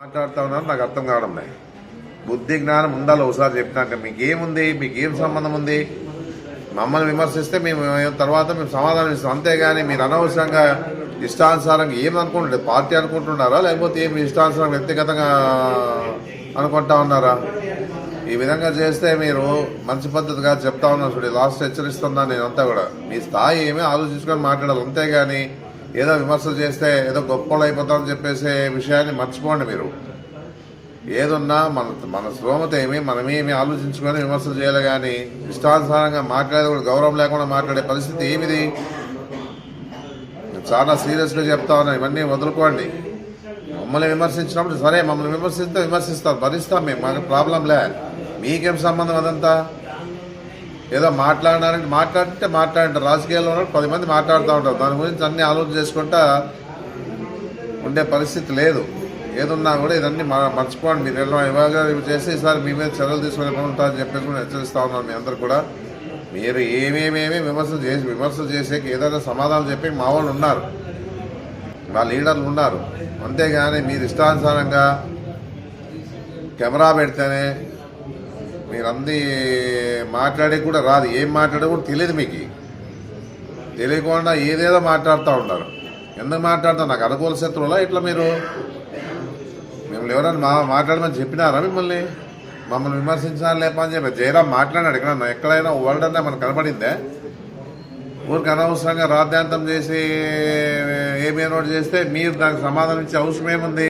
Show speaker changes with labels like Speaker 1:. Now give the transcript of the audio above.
Speaker 1: మాట్లాడుతా ఉన్నారు నాకు అర్థం కావడం లేదు. బుద్ధి జ్ఞానం ఉండాలి ఒకసారి చెప్పినాక మీకు మీకేం సంబంధం ఉంది? మమ్మల్ని విమర్శిస్తే మేము తర్వాత మేము సమాధానం ఇస్తాం. అంతేగాని మీరు అనవసరంగా ఇష్టానుసారంగా ఏం అనుకుంటుండే? పార్టీ అనుకుంటున్నారా? లేకపోతే ఏం ఇష్టానుసారం వ్యక్తిగతంగా అనుకుంటా ఉన్నారా? ఈ విధంగా చేస్తే మీరు మంచి పద్ధతిగా చెప్తా ఉన్నారు చూడండి లాస్ట్ హెచ్చరిస్తున్నా నేను అంతా కూడా. మీ స్థాయి ఏమీ ఆలోచించుకొని మాట్లాడాలి. అంతేగాని ఏదో విమర్శలు చేస్తే ఏదో గొప్పలు అయిపోతామని చెప్పేసే విషయాన్ని మర్చిపోండి మీరు. ఏదున్నా మన మన శ్రోమత ఏమి మనమేమి ఆలోచించుకొని విమర్శలు చేయాలి కానీ ఇష్టానుసారంగా మాట్లాడే కూడా గౌరవం లేకుండా మాట్లాడే పరిస్థితి ఏమిది? చాలా సీరియస్గా చెప్తా ఉన్నా ఇవన్నీ వదులుకోండి. మమ్మల్ని విమర్శించినప్పుడు సరే మమ్మల్ని విమర్శిస్తే విమర్శిస్తాం భరిస్తాం మేము మాకు ప్రాబ్లం లే. మీకేం సంబంధం అదంతా? ఏదో మాట్లాడాలంటే మాట్లాడితే మాట్లాడంటారు రాజకీయాల్లో ఉన్నారు పది మంది మాట్లాడుతూ ఉంటారు. దాని గురించి అన్ని ఆలోచన చేసుకుంటా ఉండే పరిస్థితి లేదు. ఏదున్నా కూడా ఇదన్నీ మర్చిపోండి. మీరు ఎలా ఇవాళ చేసి ఈసారి మీ మీద చర్యలు తీసుకునే పని ఉంటారని చెప్పేసి కూడా హెచ్చరిస్తూ ఉన్నాను మీ అందరు కూడా. మీరు ఏమేమేమి విమర్శలు చేసి విమర్శలు చేసేకి ఏదైనా సమాధానం చెప్పి మా వాళ్ళు ఉన్నారు. మా లీడర్లు ఉన్నారు. అంతేగాని మీరు ఇష్టానుసారంగా కెమెరా పెడితేనే మీరందీ మాట్లాడే కూడా రాదు. ఏం మాట్లాడే కూడా తెలియదు మీకు. తెలియకుండా ఏదేదో మాట్లాడుతూ ఉంటారు ఎందుకు మాట్లాడతారు నాకు అనుకూల శత్రువులా? ఇట్లా మీరు మిమ్మల్ని ఎవరైనా మా మాట్లాడమని చెప్పినారా మిమ్మల్ని? మమ్మల్ని విమర్శించాలి లేప అని చెప్పి. జయరామ్ మాట్లాడాడు ఎక్కడ ఎక్కడైనా వరల్డ్ అన్నా మనకు కనపడిందే. ఊరికి అనవసరంగా రాద్యాంతం చేసి ఏమేనోటి చేస్తే మీరు దానికి సమాధానం ఇచ్చే అవసరం ఏముంది?